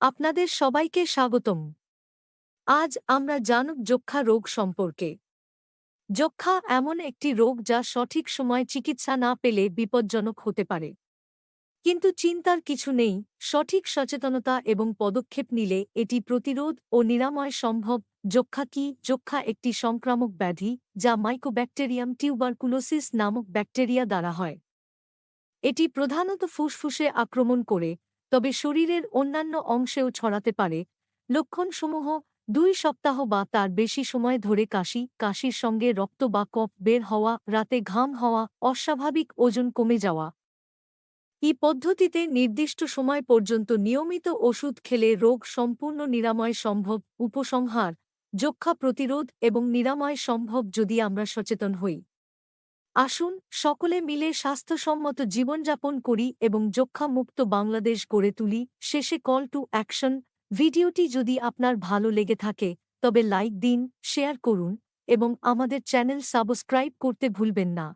আপনাদের সবাইকে স্বাগতম। আজ আমরা জানুক যক্ষা রোগ সম্পর্কে। যক্ষা এমন একটি রোগ যা সঠিক সময় চিকিৎসা না পেলে বিপজ্জনক হতে পারে। কিন্তু চিন্তার কিছু নেই, সঠিক সচেতনতা এবং পদক্ষেপ নিলে এটি প্রতিরোধ ও নিরাময় সম্ভব। যক্ষা কি? যক্ষা একটি সংক্রামক ব্যাধি যা মাইকোব্যাকটেরিয়াম টিউবারকুলোসিস নামক ব্যাকটেরিয়া দ্বারা হয়। এটি প্রধানত ফুসফুসে আক্রমণ করে তবে শরীরের অন্যান্য অংশেও ছড়াতে পারে। লক্ষণসমূহ, দুই সপ্তাহ বা তার বেশি সময় ধরে কাশি, কাশির সঙ্গে রক্ত বা কফ বের হওয়া, রাতে ঘাম হওয়া, অস্বাভাবিক ওজন কমে যাওয়া। এই পদ্ধতিতে নির্দিষ্ট সময় পর্যন্ত নিয়মিত ওষুধ খেলে রোগ সম্পূর্ণ নিরাময় সম্ভব, উপসংহার যক্ষা প্রতিরোধ এবং নিরাময় সম্ভব যদি আমরা সচেতন হই। আসুন, সকলে মিলে স্বাস্থ্যসম্মত জীবনযাপন করি এবং যক্ষামুক্ত বাংলাদেশ গড়ে তুলি। শেষে কল টু অ্যাকশন ভিডিওটি যদি আপনার ভালো লেগে থাকে, তবে লাইক দিন শেয়ার করুন এবং আমাদের চ্যানেল সাবস্ক্রাইব করতে ভুলবেন না।